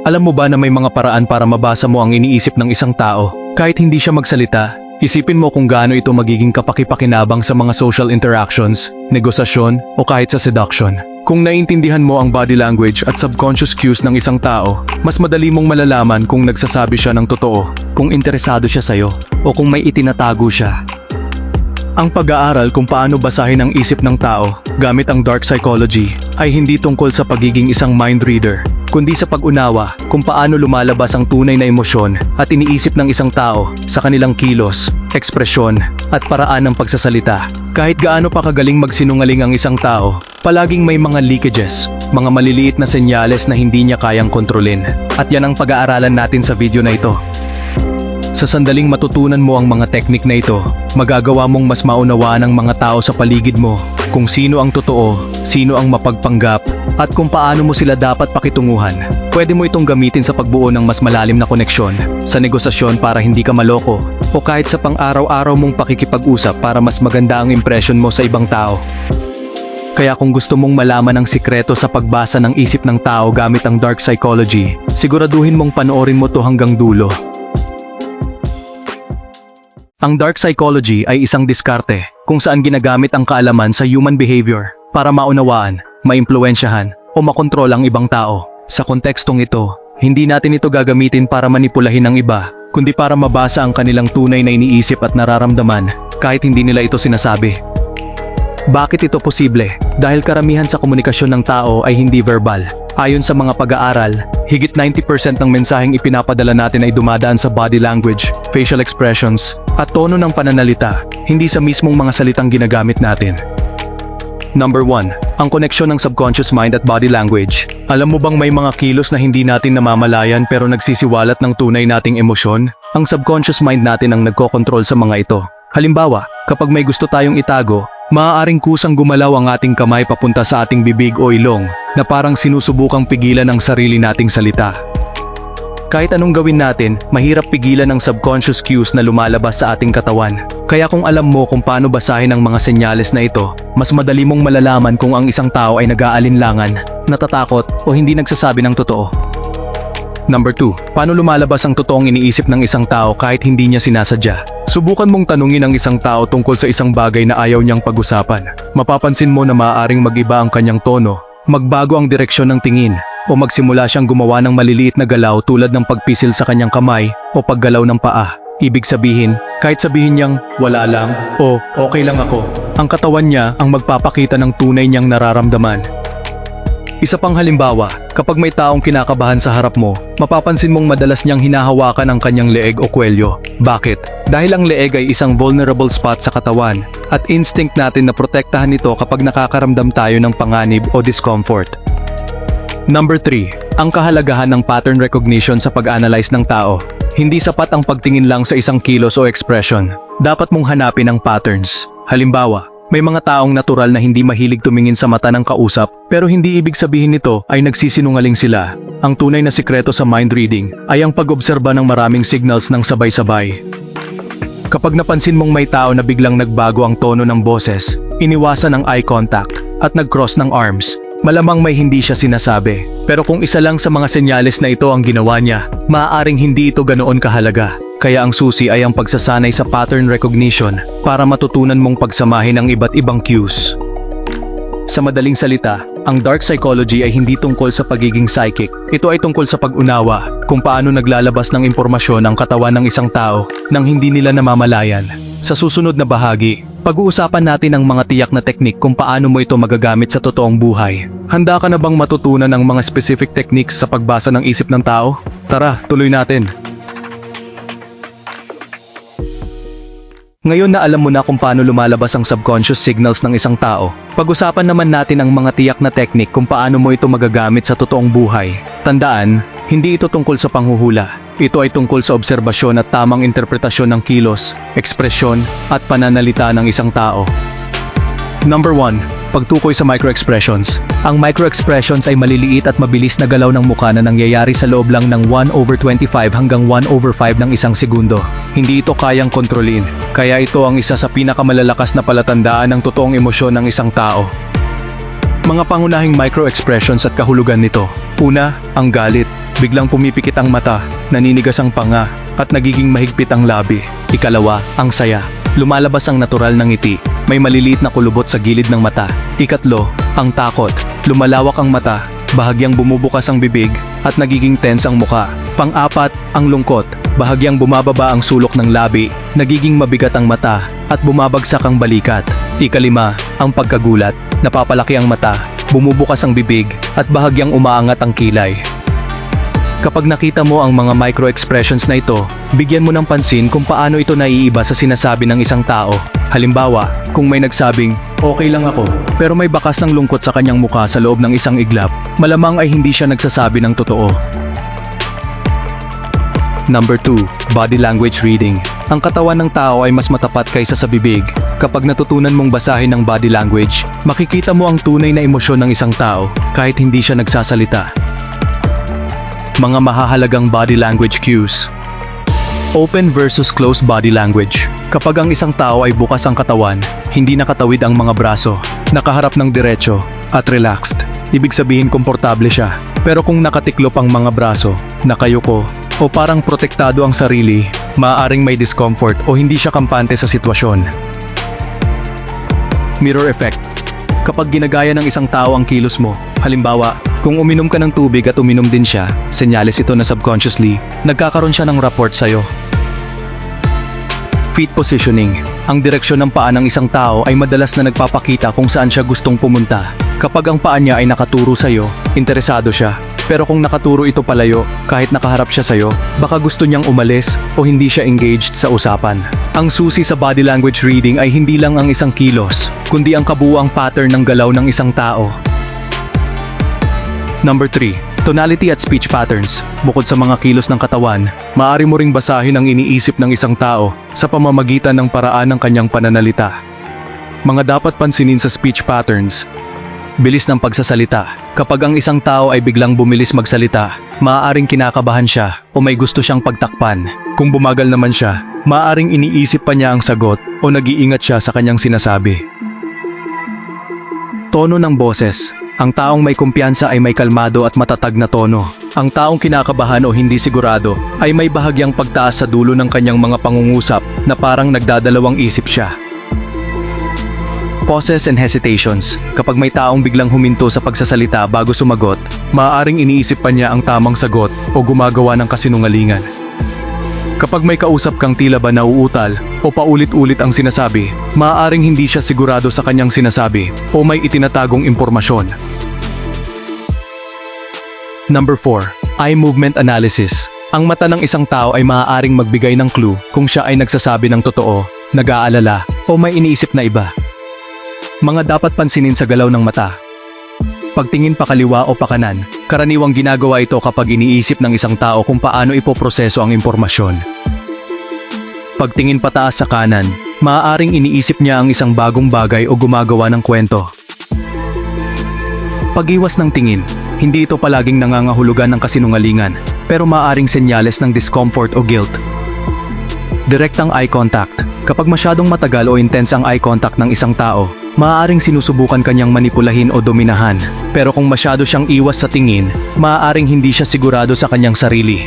Alam mo ba na may mga paraan para mabasa mo ang iniisip ng isang tao kahit hindi siya magsalita? Isipin mo kung gaano ito magiging kapakipakinabang sa mga social interactions, negosasyon o kahit sa seduction. Kung naiintindihan mo ang body language at subconscious cues ng isang tao, mas madali mong malalaman kung nagsasabi siya ng totoo, kung interesado siya sa'yo, o kung may itinatago siya. Ang pag-aaral kung paano basahin ang isip ng tao gamit ang dark psychology ay hindi tungkol sa pagiging isang mind reader, kundi sa pag-unawa kung paano lumalabas ang tunay na emosyon at iniisip ng isang tao sa kanilang kilos, ekspresyon, at paraan ng pagsasalita. Kahit gaano pa kagaling magsinungaling ang isang tao, palaging may mga leakages, mga maliliit na senyales na hindi niya kayang kontrolin. At yan ang pag-aaralan natin sa video na ito. Sa sandaling matutunan mo ang mga teknik na ito, magagawa mong mas maunawaan ang mga tao sa paligid mo, kung sino ang totoo, sino ang mapagpanggap, at kung paano mo sila dapat pakitunguhan. Pwede mo itong gamitin sa pagbuo ng mas malalim na koneksyon, sa negosasyon para hindi ka maloko, o kahit sa pang-araw-araw mong pakikipag-usap para mas maganda ang impression mo sa ibang tao. Kaya kung gusto mong malaman ang sikreto sa pagbasa ng isip ng tao gamit ang dark psychology, siguraduhin mong panoorin mo to hanggang dulo. Ang dark psychology ay isang diskarte kung saan ginagamit ang kaalaman sa human behavior para maunawaan, maimpluwensyahan o makontrol ang ibang tao. Sa kontekstong ito, hindi natin ito gagamitin para manipulahin ang iba, kundi para mabasa ang kanilang tunay na iniisip at nararamdaman kahit hindi nila ito sinasabi. Bakit ito posible? Dahil karamihan sa komunikasyon ng tao ay hindi verbal. Ayon sa mga pag-aaral, higit 90% ng mensaheng ipinapadala natin ay dumadaan sa body language, facial expressions, at tono ng pananalita, hindi sa mismong mga salitang ginagamit natin. Number 1. Ang koneksyon ng subconscious mind at body language. Alam mo bang may mga kilos na hindi natin namamalayan pero nagsisiwalat ng tunay nating emosyon? Ang subconscious mind natin ang nagkokontrol sa mga ito. Halimbawa, kapag may gusto tayong itago, maaaring kusang gumalaw ang ating kamay papunta sa ating bibig o ilong na parang sinusubukang pigilan ang sarili nating salita. Kahit anong gawin natin, mahirap pigilan ang subconscious cues na lumalabas sa ating katawan. Kaya kung alam mo kung paano basahin ang mga senyales na ito, mas madali mong malalaman kung ang isang tao ay nag-aalinlangan, natatakot o hindi nagsasabi ng totoo. Number 2. Paano lumalabas ang totoong iniisip ng isang tao kahit hindi niya sinasadya? Subukan mong tanungin ang isang tao tungkol sa isang bagay na ayaw niyang pag-usapan. Mapapansin mo na maaaring mag-iba ang kanyang tono, magbago ang direksyon ng tingin, o magsimula siyang gumawa ng maliliit na galaw tulad ng pagpisil sa kanyang kamay o paggalaw ng paa. Ibig sabihin, kahit sabihin niyang wala lang o okay lang ako, ang katawan niya ang magpapakita ng tunay niyang nararamdaman. Isa pang halimbawa, kapag may taong kinakabahan sa harap mo, mapapansin mong madalas niyang hinahawakan ang kanyang leeg o kwelyo. Bakit? Dahil ang leeg ay isang vulnerable spot sa katawan at instinct natin na protektahan ito kapag nakakaramdam tayo ng panganib o discomfort. Number 3. Ang kahalagahan ng pattern recognition sa pag-analyze ng tao. Hindi sapat ang pagtingin lang sa isang kilos o expression. Dapat mong hanapin ang patterns. Halimbawa, may mga taong natural na hindi mahilig tumingin sa mata ng kausap pero hindi ibig sabihin nito ay nagsisinungaling sila. Ang tunay na sikreto sa mind reading ay ang pag-obserba ng maraming signals ng sabay-sabay. Kapag napansin mong may tao na biglang nagbago ang tono ng boses, iniwasan ang eye contact, at nag-cross ng arms, malamang may hindi siya sinasabi. Pero kung isa lang sa mga senyales na ito ang ginawa niya, maaaring hindi ito ganoon kahalaga. Kaya ang susi ay ang pagsasanay sa pattern recognition para matutunan mong pagsamahin ang iba't ibang cues. Sa madaling salita, ang dark psychology ay hindi tungkol sa pagiging psychic. Ito ay tungkol sa pag-unawa kung paano naglalabas ng impormasyon ang katawan ng isang tao nang hindi nila namamalayan. Sa susunod na bahagi, pag-uusapan natin ang mga tiyak na teknik kung paano mo ito magagamit sa totoong buhay. Handa ka na bang matutunan ang mga specific techniques sa pagbasa ng isip ng tao? Tara, tuloy natin. Ngayon na alam mo na kung paano lumalabas ang subconscious signals ng isang tao, pag-usapan naman natin ang mga tiyak na teknik kung paano mo ito magagamit sa totoong buhay. Tandaan, hindi ito tungkol sa panghuhula. Ito ay tungkol sa obserbasyon at tamang interpretasyon ng kilos, ekspresyon, at pananalita ng isang tao. Number 1. Pagtukoy sa microexpressions. Ang microexpressions ay maliliit at mabilis na galaw ng mukha na nangyayari sa loob lang ng 1 over 25 hanggang 1 over 5 ng isang segundo. Hindi ito kayang kontrolin, kaya ito ang isa sa pinakamalalakas na palatandaan ng totoong emosyon ng isang tao. Mga pangunahing micro-expressions at kahulugan nito. Una, ang galit. Biglang pumipikit ang mata, naninigas ang panga, at nagiging mahigpit ang labi. Ikalawa, ang saya. Lumalabas ang natural ng ngiti. May maliliit na kulubot sa gilid ng mata. Ikatlo, ang takot. Lumalawak ang mata, bahagyang bumubukas ang bibig, at nagiging tense ang muka. Pang-apat, ang lungkot. Bahagyang bumababa ang sulok ng labi, nagiging mabigat ang mata, at bumabagsak ang balikat. Ikalima, ang pagkagulat. Napapalaki ang mata, bumubukas ang bibig, at bahagyang umaangat ang kilay. Kapag nakita mo ang mga micro-expressions na ito, bigyan mo ng pansin kung paano ito naiiba sa sinasabi ng isang tao. Halimbawa, kung may nagsabing, okay lang ako, pero may bakas ng lungkot sa kanyang muka sa loob ng isang iglap, malamang ay hindi siya nagsasabi ng totoo. Number 2, Body Language Reading. Ang katawan ng tao ay mas matapat kaysa sa bibig. Kapag natutunan mong basahin ang body language, makikita mo ang tunay na emosyon ng isang tao kahit hindi siya nagsasalita. Mga mahahalagang body language cues. Open versus closed body language. Kapag ang isang tao ay bukas ang katawan, hindi nakatawid ang mga braso, nakaharap ng diretso, at relaxed, ibig sabihin komportable siya. Pero kung nakatiklop ang mga braso, nakayuko, o parang protektado ang sarili, maaaring may discomfort o hindi siya kampante sa sitwasyon. Mirror effect. Kapag ginagaya ng isang tao ang kilos mo, halimbawa, kung uminom ka ng tubig at uminom din siya, senyales ito na subconsciously, nagkakaroon siya ng rapport sa'yo. Feet positioning. Ang direksyon ng paa ng isang tao ay madalas na nagpapakita kung saan siya gustong pumunta. Kapag ang paa niya ay nakaturo sa'yo, interesado siya. Pero kung nakaturo ito palayo, kahit nakaharap siya sa'yo, baka gusto niyang umalis o hindi siya engaged sa usapan. Ang susi sa body language reading ay hindi lang ang isang kilos, kundi ang kabuuang pattern ng galaw ng isang tao. Number 3. Tonality at speech patterns. Bukod sa mga kilos ng katawan, maaari mo ring basahin ang iniisip ng isang tao sa pamamagitan ng paraan ng kanyang pananalita. Mga dapat pansinin sa speech patterns. Bilis ng pagsasalita. Kapag ang isang tao ay biglang bumilis magsalita, maaaring kinakabahan siya o may gusto siyang pagtakpan. Kung bumagal naman siya, maaaring iniisip pa niya ang sagot o nag-iingat siya sa kanyang sinasabi. Tono ng boses. Ang taong may kumpiyansa ay may kalmado at matatag na tono. Ang taong kinakabahan o hindi sigurado ay may bahagyang pagtaas sa dulo ng kanyang mga pangungusap na parang nagdadalawang isip siya. Pauses and hesitations. Kapag may taong biglang huminto sa pagsasalita bago sumagot, maaaring iniisip pa niya ang tamang sagot o gumagawa ng kasinungalingan. Kapag may kausap kang tila ba nauutal o paulit-ulit ang sinasabi, maaaring hindi siya sigurado sa kanyang sinasabi o may itinatagong impormasyon. Number 4. Eye Movement Analysis. Ang mata ng isang tao ay maaaring magbigay ng clue kung siya ay nagsasabi ng totoo, nag-aalala, o may iniisip na iba. Mga dapat pansinin sa galaw ng mata. Pagtingin pa kaliwa o pakanan, karaniwang ginagawa ito kapag iniisip ng isang tao kung paano ipoproseso ang impormasyon. Pagtingin pataas sa kanan, maaaring iniisip niya ang isang bagong bagay o gumagawa ng kwento. Pag-iwas ng tingin, hindi ito palaging nangangahulugan ng kasinungalingan, pero maaaring senyales ng discomfort o guilt. Direktang eye contact. Kapag masyadong matagal o intense ang eye contact ng isang tao, maaaring sinusubukan kanyang manipulahin o dominahan. Pero kung masyado siyang iwas sa tingin, maaaring hindi siya sigurado sa kanyang sarili.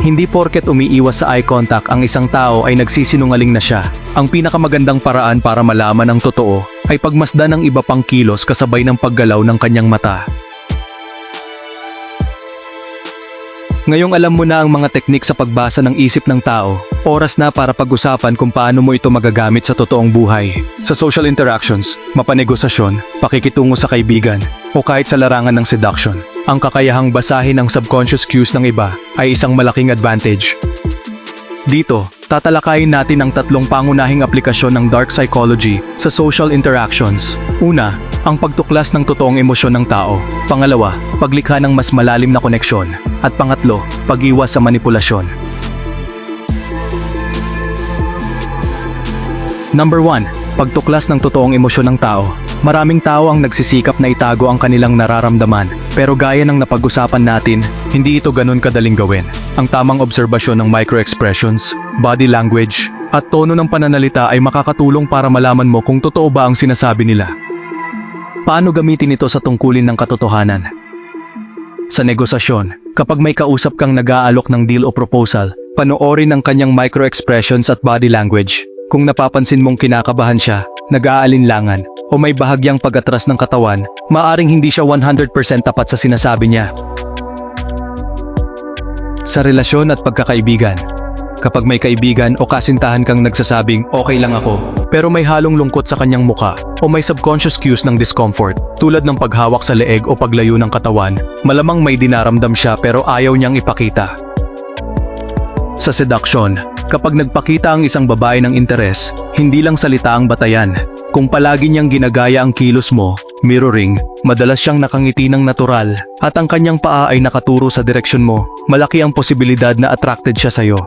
Hindi porket umiiwas sa eye contact ang isang tao ay nagsisinungaling na siya. Ang pinakamagandang paraan para malaman ang totoo ay pagmasdan ng iba pang kilos kasabay ng paggalaw ng kanyang mata. Ngayong alam mo na ang mga teknik sa pagbasa ng isip ng tao, oras na para pag-usapan kung paano mo ito magagamit sa totoong buhay. Sa social interactions, mapanegosasyon, pakikitungo sa kaibigan, o kahit sa larangan ng seduction. Ang kakayahang basahin ang subconscious cues ng iba ay isang malaking advantage. Dito, tatalakayin natin ang tatlong pangunahing aplikasyon ng dark psychology sa social interactions. Una, ang pagtuklas ng totoong emosyon ng tao. Pangalawa, paglikha ng mas malalim na koneksyon. At pangatlo, pag-iwas sa manipulasyon. Number 1. Pagtuklas ng totoong emosyon ng tao. Maraming tao ang nagsisikap na itago ang kanilang nararamdaman, pero gaya ng napag-usapan natin, hindi ito ganun kadaling gawin. Ang tamang obserbasyon ng microexpressions, body language, at tono ng pananalita ay makakatulong para malaman mo kung totoo ba ang sinasabi nila. Paano gamitin ito sa tungkulin ng katotohanan? Sa negosasyon, kapag may kausap kang nag-aalok ng deal o proposal, panoorin ang kanyang micro-expressions at body language. Kung napapansin mong kinakabahan siya, nag-aalinlangan, o may bahagyang pag-atras ng katawan, maaring hindi siya 100% tapat sa sinasabi niya. Sa relasyon at pagkakaibigan, kapag may kaibigan o kasintahan kang nagsasabing okay lang ako, pero may halong lungkot sa kanyang muka o may subconscious cues ng discomfort, tulad ng paghawak sa leeg o paglayo ng katawan, malamang may dinaramdam siya pero ayaw niyang ipakita. Sa seduction, kapag nagpakita ang isang babae ng interes, hindi lang salita ang batayan. Kung palagi niyang ginagaya ang kilos mo, mirroring, madalas siyang nakangiti ng natural, at ang kanyang paa ay nakaturo sa direksyon mo, malaki ang posibilidad na attracted siya sa'yo.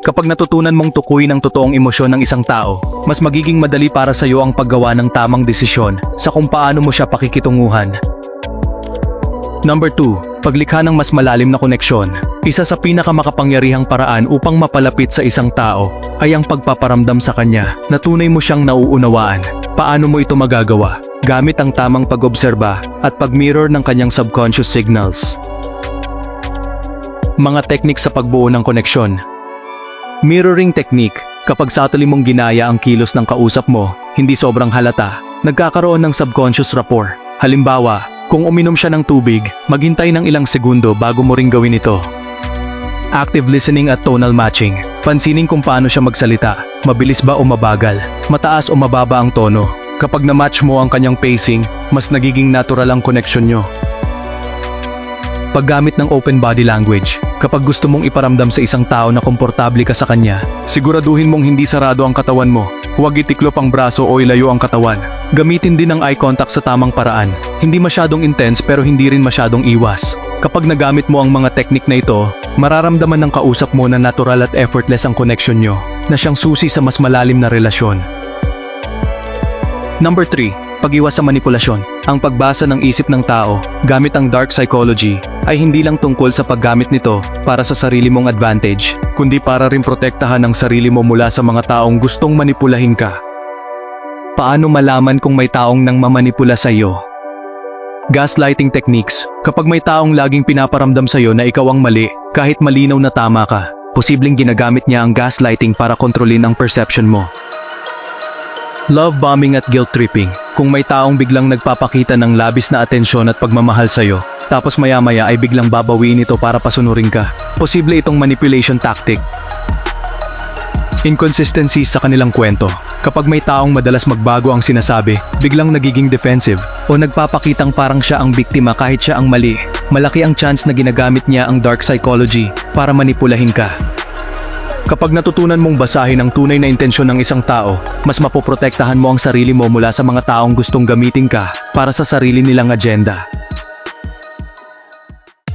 Kapag natutunan mong tukuyin ang totoong emosyon ng isang tao, mas magiging madali para sa iyo ang paggawa ng tamang desisyon sa kung paano mo siya pakikitunguhan. Number 2. Paglikha ng mas malalim na koneksyon. Isa sa pinakamakapangyarihang paraan upang mapalapit sa isang tao ay ang pagpaparamdam sa kanya na tunay mo siyang nauunawaan. Paano mo ito magagawa? Gamit ang tamang pag-obserba at pag-mirror ng kanyang subconscious signals. Mga teknik sa pagbuo ng koneksyon. Mirroring technique, kapag satuli mong ginaya ang kilos ng kausap mo, hindi sobrang halata, nagkakaroon ng subconscious rapport. Halimbawa, kung uminom siya ng tubig, maghintay ng ilang segundo bago mo ring gawin ito. Active listening at tonal matching. Pansinin kung paano siya magsalita, mabilis ba o mabagal, mataas o mababa ang tono. Kapag na-match mo ang kanyang pacing, mas nagiging natural ang connection nyo. Paggamit ng open body language, kapag gusto mong iparamdam sa isang tao na komportable ka sa kanya, siguraduhin mong hindi sarado ang katawan mo. Huwag itiklop ang braso o ilayo ang katawan. Gamitin din ang eye contact sa tamang paraan. Hindi masyadong intense pero hindi rin masyadong iwas. Kapag nagamit mo ang mga teknik na ito, mararamdaman ng kausap mo na natural at effortless ang connection nyo, na siyang susi sa mas malalim na relasyon. Number 3. Pag-iwas sa manipulasyon. Ang pagbasa ng isip ng tao, gamit ang dark psychology, ay hindi lang tungkol sa paggamit nito para sa sarili mong advantage, kundi para rin protektahan ang sarili mo mula sa mga taong gustong manipulahin ka. Paano malaman kung may taong nang mamanipula sa iyo? Gaslighting techniques. Kapag may taong laging pinaparamdam sa iyo na ikaw ang mali, kahit malinaw na tama ka, posibleng ginagamit niya ang gaslighting para kontrolin ang perception mo. Love bombing at guilt tripping. Kung may taong biglang nagpapakita ng labis na atensyon at pagmamahal sa'yo, tapos maya-maya ay biglang babawiin ito para pasunurin ka. Posible itong manipulation tactic. Inconsistency sa kanilang kwento. Kapag may taong madalas magbago ang sinasabi, biglang nagiging defensive, o nagpapakitang parang siya ang biktima kahit siya ang mali, malaki ang chance na ginagamit niya ang dark psychology para manipulahin ka. Kapag natutunan mong basahin ang tunay na intensyon ng isang tao, mas mapoprotektahan mo ang sarili mo mula sa mga taong gustong gamitin ka para sa sarili nilang agenda.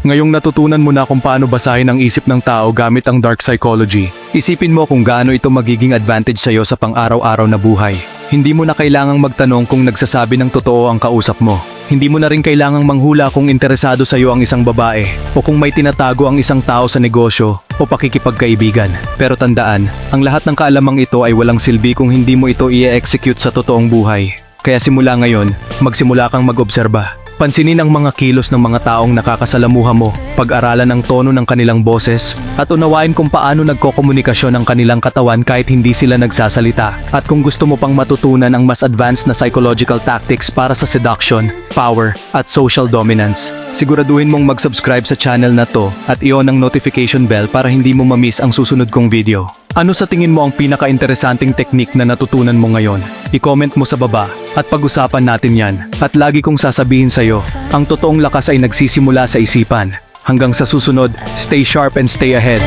Ngayong natutunan mo na kung paano basahin ang isip ng tao gamit ang dark psychology, isipin mo kung gaano ito magiging advantage sa'yo sa pang-araw-araw na buhay. Hindi mo na kailangang magtanong kung nagsasabi ng totoo ang kausap mo. Hindi mo na rin kailangang manghula kung interesado sa'yo ang isang babae o kung may tinatago ang isang tao sa negosyo o pakikipagkaibigan. Pero tandaan, ang lahat ng kaalamang ito ay walang silbi kung hindi mo ito i-execute sa totoong buhay. Kaya simula ngayon, magsimula kang mag-obserba. Pansinin ang mga kilos ng mga taong nakakasalamuha mo, pag-aralan ang tono ng kanilang boses, at unawain kung paano nagkokomunikasyon ang kanilang katawan kahit hindi sila nagsasalita. At kung gusto mo pang matutunan ang mas advanced na psychological tactics para sa seduction, power, at social dominance, siguraduhin mong mag-subscribe sa channel na to at i-on ang notification bell para hindi mo mamiss ang susunod kong video. Ano sa tingin mo ang pinaka-interesanting teknik na natutunan mo ngayon? I-comment mo sa baba at pag-usapan natin yan. At lagi kong sasabihin sa'yo, ang totoong lakas ay nagsisimula sa isipan. Hanggang sa susunod, stay sharp and stay ahead.